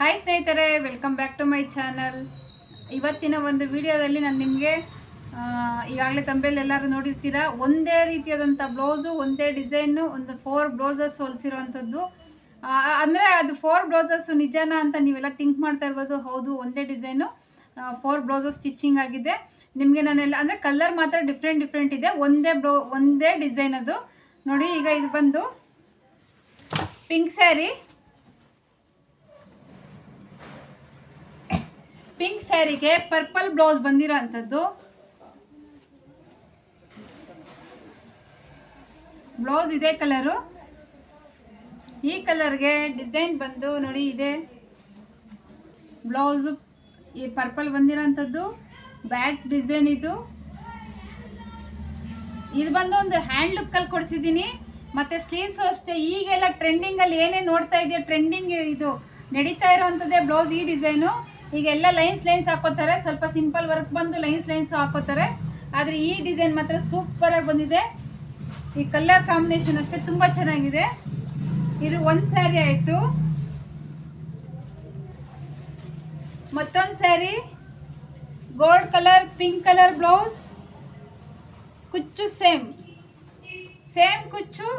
Hi ಸ್ನೇಹಿತರೆ welcome back to my channel ಇವತ್ತಿನ ಒಂದು ವಿಡಿಯೋದಲ್ಲಿ ನಾನು ನಿಮಗೆ ಈಗಾಗಲೇ ತಂಬೆಯಲ್ಲಿ ಎಲ್ಲರೂ ನೋಡಿರ್ತೀರಾ? ಒಂದೇ ರೀತಿಯಾದಂಥ ಬ್ಲೌಸು ಒಂದೇ ಡಿಸೈನು ಒಂದು ಫೋರ್ ಬ್ಲೌಸಸ್ ಹೊಲಿಸಿರುವಂಥದ್ದು. ಅಂದರೆ ಅದು ಫೋರ್ ಬ್ಲೌಸಸ್ ನಿಜಾನ ಅಂತ ನೀವೆಲ್ಲ ಥಿಂಕ್ ಮಾಡ್ತಾ ಇರ್ಬೋದು. ಹೌದು, ಒಂದೇ ಡಿಸೈನು ಫೋರ್ ಬ್ಲೌಸಸ್ ಸ್ಟಿಚಿಂಗ್ ಆಗಿದೆ. ನಿಮಗೆ ನಾನೆಲ್ಲ, ಅಂದರೆ ಕಲರ್ ಮಾತ್ರ ಡಿಫ್ರೆಂಟ್ ಡಿಫ್ರೆಂಟ್ ಇದೆ. ಒಂದೇ ಬ್ಲೌ ಒಂದೇ ಡಿಸೈನ್ ಅದು. ನೋಡಿ, ಈಗ ಇದು ಬಂದು ಪಿಂಕ್ ಸ್ಯಾರಿ ಪಿಂಕ್ ಸ್ಯಾರಿಗೆ ಪರ್ಪಲ್ ಬ್ಲೌಸ್ ಬಂದಿರೋ ಅಂಥದ್ದು. ಬ್ಲೌಸ್ ಇದೆ ಕಲರು. ಈ ಕಲರ್ಗೆ ಡಿಸೈನ್ ಬಂದು ನೋಡಿ, ಇದೆ. ಬ್ಲೌಸು ಈ ಪರ್ಪಲ್ ಬಂದಿರೋಂಥದ್ದು ಬ್ಯಾಕ್ ಡಿಸೈನ್ ಇದು. ಇದು ಬಂದು ಒಂದು ಹ್ಯಾಂಡ್ ಲುಕ್ಕಲ್ಲಿ ಕೊಡಿಸಿದ್ದೀನಿ. ಮತ್ತು ಸ್ಲೀವ್ಸು ಅಷ್ಟೇ. ಈಗೆಲ್ಲ ಟ್ರೆಂಡಿಂಗಲ್ಲಿ ಏನೇ ನೋಡ್ತಾ ಇದೆಯಾ, ಟ್ರೆಂಡಿಂಗ್ ಇದು, ನಡೀತಾ ಇರೋವಂಥದ್ದೇ ಬ್ಲೌಸ್ ಈ ಡಿಸೈನು. ಈಗ ಎಲ್ಲ ಲೈನ್ಸ್ ಲೈನ್ಸ್ ಹಾಕೋತಾರೆ. ಸ್ವಲ್ಪ ಸಿಂಪಲ್ ವರ್ಕ್ ಬಂದು ಲೈನ್ಸ್ ಲೈನ್ಸ್ ಹಾಕೋತಾರೆ. ಆದರೆ ಈ ಡಿಸೈನ್ ಮಾತ್ರ ಸೂಪರಾಗಿ ಬಂದಿದೆ. ಈ ಕಲರ್ ಕಾಂಬಿನೇಷನ್ ಅಷ್ಟೇ ತುಂಬ ಚೆನ್ನಾಗಿದೆ. ಇದು ಒಂದು ಸ್ಯಾರಿ ಆಯಿತು. ಮತ್ತೊಂದು sari. Gold colour, pink colour blouse. ಕುಚ್ಚು ಸೇಮ್. ಸೇಮ್ ಕುಚ್ಚು,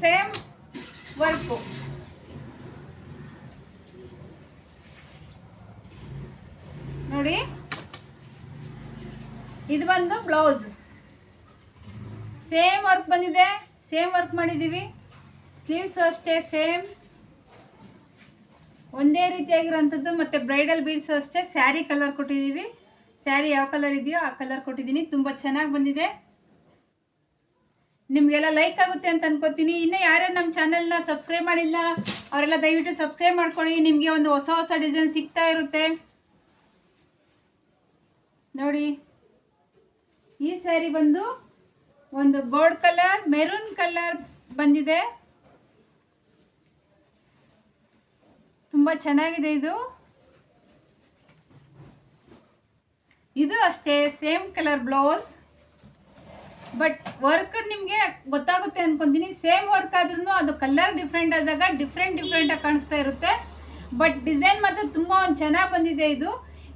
ಸೇಮ್ ವರ್ಕು. ನೋಡಿ. ಇದು ಬಂದು ಬ್ಲೌಸ್ ಸೇಮ್ ವರ್ಕ್ ಬಂದಿದೆ. ಸೇಮ್ ವರ್ಕ್ ಮಾಡಿದ್ದೀವಿ ಸ್ಲೀವ್ಸ್ ಅಷ್ಟೇ ಸೇಮ್ ಒಂದೇ ರೀತಿಯಾಗಿರೋಂಥದ್ದು ಮತ್ತು ಬ್ರೈಡಲ್ ಬೀಡ್ಸ್ ಅಷ್ಟೇ. ಸ್ಯಾರಿ ಕಲರ್ ಕೊಟ್ಟಿದ್ದೀವಿ ಸ್ಯಾರಿ ಯಾವ ಕಲರ್ ಇದೆಯೋ ಆ ಕಲರ್ ಕೊಟ್ಟಿದ್ದೀನಿ. ತುಂಬ ಚೆನ್ನಾಗಿ ಬಂದಿದೆ. ನಿಮಗೆಲ್ಲ ಲೈಕ್ ಆಗುತ್ತೆ ಅಂತ ಅನ್ಕೋತೀನಿ. ಇನ್ನೂ ಯಾರ್ಯಾರು ನಮ್ಮ ಚಾನಲ್ನ ಸಬ್ಸ್ಕ್ರೈಬ್ ಮಾಡಿಲ್ಲ, ಅವರೆಲ್ಲ ದಯವಿಟ್ಟು ಸಬ್ಸ್ಕ್ರೈಬ್ ಮಾಡ್ಕೊಳ್ಳಿ. ನಿಮಗೆ ಒಂದು ಹೊಸ ಹೊಸ ಡಿಸೈನ್ ಸಿಗ್ತಾ ಇರುತ್ತೆ. ನೋಡಿ, ಈ ಸ್ಯಾರಿ ಬಂದು ಒಂದು ಗೋಲ್ಡ್ ಕಲರ್ ಮೆರೂನ್ ಕಲರ್ ಬಂದಿದೆ. ತುಂಬ ಚೆನ್ನಾಗಿದೆ ಇದು. ಇದು ಅಷ್ಟೇ same colour blouse but work ನಿಮಗೆ ಗೊತ್ತಾಗುತ್ತೆ ಅನ್ಕೊಂತೀನಿ. ಸೇಮ್ ವರ್ಕ್ ಆದ್ರೂ ಅದು ಕಲರ್ ಡಿಫ್ರೆಂಟ್ ಆದಾಗ ಡಿಫ್ರೆಂಟ್ ಡಿಫ್ರೆಂಟಾಗಿ ಕಾಣಿಸ್ತಾ ಇರುತ್ತೆ. ಬಟ್ ಡಿಸೈನ್ ಮಾತ್ರ ತುಂಬ ಒಂದು ಚೆನ್ನಾಗಿ ಬಂದಿದೆ ಇದು.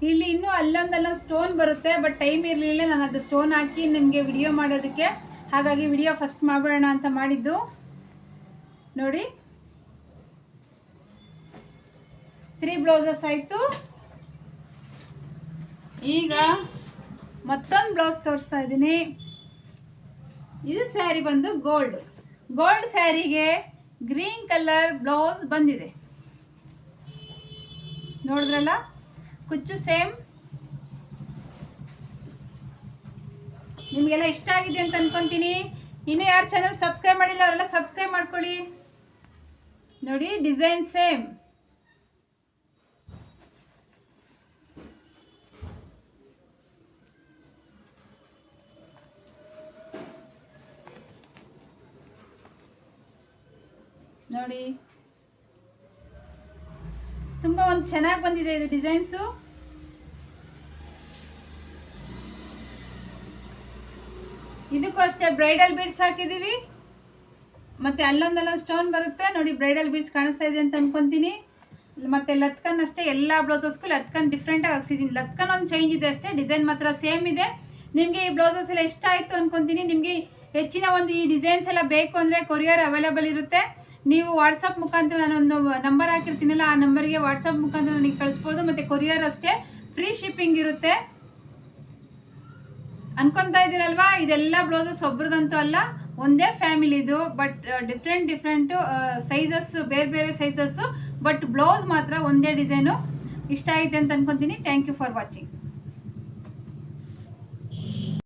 ಇಲ್ಲಿ ಇನ್ನೂ ಅಲ್ಲೊಂದಲ್ಲೊಂದು ಸ್ಟೋನ್ ಬರುತ್ತೆ ಬಟ್ ಟೈಮ್ ಇರಲಿಲ್ಲ. ನಾನು ಅದು ಸ್ಟೋನ್ ಹಾಕಿ ನಿಮಗೆ ವಿಡಿಯೋ ಮಾಡೋದಕ್ಕೆ. ಹಾಗಾಗಿ ವಿಡಿಯೋ ಫಸ್ಟ್ ಮಾಡೋಣ ಅಂತ ಮಾಡಿದ್ದು. ನೋಡಿ. ತ್ರೀ ಬ್ಲೌಸಸ್ ಆಯಿತು. ಈಗ ಮತ್ತೊಂದು ಬ್ಲೌಸ್ ತೋರಿಸ್ತಾ ಇದ್ದೀನಿ. ಇದು ಸ್ಯಾರಿ ಬಂದು ಗೋಲ್ಡ್ ಗೋಲ್ಡ್ ಸ್ಯಾರಿಗೆ ಗ್ರೀನ್ ಕಲರ್ ಬ್ಲೌಸ್ ಬಂದಿದೆ. ನೋಡಿದ್ರಲ್ಲ? ಕುಚ್ಚು ಸೇಮ್? ನಿಮಗೆಲ್ಲ ಇಷ್ಟ ಆಗಿದೆ ಅಂತ ಅನ್ಕೊಂತೀನಿ. ಇನ್ನು ಯಾರು ಚಾನಲ್ ಸಬ್ಸ್ಕ್ರೈಬ್ ಮಾಡಿಲ್ಲ ಅವರೆಲ್ಲ ಸಬ್ಸ್ಕ್ರೈಬ್ ಮಾಡ್ಕೊಳ್ಳಿ. ನೋಡಿ ಡಿಸೈನ್ ಸೇಮ್ ನೋಡಿ. ತುಂಬ ಒಂದು ಚೆನ್ನಾಗಿ ಬಂದಿದೆ ಇದು ಡಿಸೈನ್ಸು. ಇದಕ್ಕೂ ಅಷ್ಟೇ ಬ್ರೈಡಲ್ ಬೀಡ್ಸ್ ಹಾಕಿದ್ದೀವಿ ಮತ್ತು ಅಲ್ಲೊಂದಲ್ಲೊಂದು ಸ್ಟೋನ್ ಬರುತ್ತೆ. ನೋಡಿ ಬ್ರೈಡಲ್ ಬೀಡ್ಸ್ ಕಾಣಿಸ್ತಾ ಇದೆ ಅಂತ ಅಂದ್ಕೊತೀನಿ ಮತ್ತು ಲತ್ಕನ್ ಅಷ್ಟೇ, ಎಲ್ಲ ಬ್ಲೌಸಸ್ಗೂ ಲತ್ಕನ್ ಡಿಫ್ರೆಂಟಾಗಿ ಹಾಕ್ಸಿದ್ದೀನಿ ಲತ್ಕನ್ ಒಂದು ಚೇಂಜ್ ಇದೆ ಅಷ್ಟೇ, ಡಿಸೈನ್ ಮಾತ್ರ ಸೇಮ್ ಇದೆ. ನಿಮಗೆ ಈ ಬ್ಲೌಸಸ್ ಎಲ್ಲ ಇಷ್ಟ ಆಯಿತು ಅಂದ್ಕೊತೀನಿ ನಿಮಗೆ ಹೆಚ್ಚಿನ ಒಂದು ಈ ಡಿಸೈನ್ಸ್ ಎಲ್ಲ ಬೇಕು ಅಂದರೆ ಕೊರಿಯರ್ ಅವೈಲೇಬಲ್ ಇರುತ್ತೆ. ನೀವು ವಾಟ್ಸಪ್ ಮುಖಾಂತರ ನಾನೊಂದು ನಂಬರ್ ಹಾಕಿರ್ತೀನಲ್ಲ, ಆ ನಂಬರ್ಗೆ ವಾಟ್ಸಪ್ ಮುಖಾಂತರ ನನಗೆ ಕಳಿಸ್ಬೋದು, ಮತ್ತು ಕೊರಿಯರ್ ಅಷ್ಟೇ ಫ್ರೀ ಶಿಪ್ಪಿಂಗ್ ಇರುತ್ತೆ. ಅನ್ಕೊತಾ ಇದ್ದೀರಲ್ವಾ? ಇದೆಲ್ಲ ಬ್ಲೌಸಸ್ ಒಬ್ರದಂತೂ ಅಲ್ಲ, ಒಂದೇ ಫ್ಯಾಮಿಲಿದು ಬಟ್ ಡಿಫ್ರೆಂಟ್ ಡಿಫ್ರೆಂಟು ಸೈಜಸ್ ಬೇರೆ ಬೇರೆ ಸೈಜಸ್ಸು ಬಟ್ ಬ್ಲೌಸ್ ಮಾತ್ರ ಒಂದೇ ಡಿಸೈನು ಇಷ್ಟ ಆಗಿದೆ ಅಂತ ಅನ್ಕೊತೀನಿ. Thank you for watching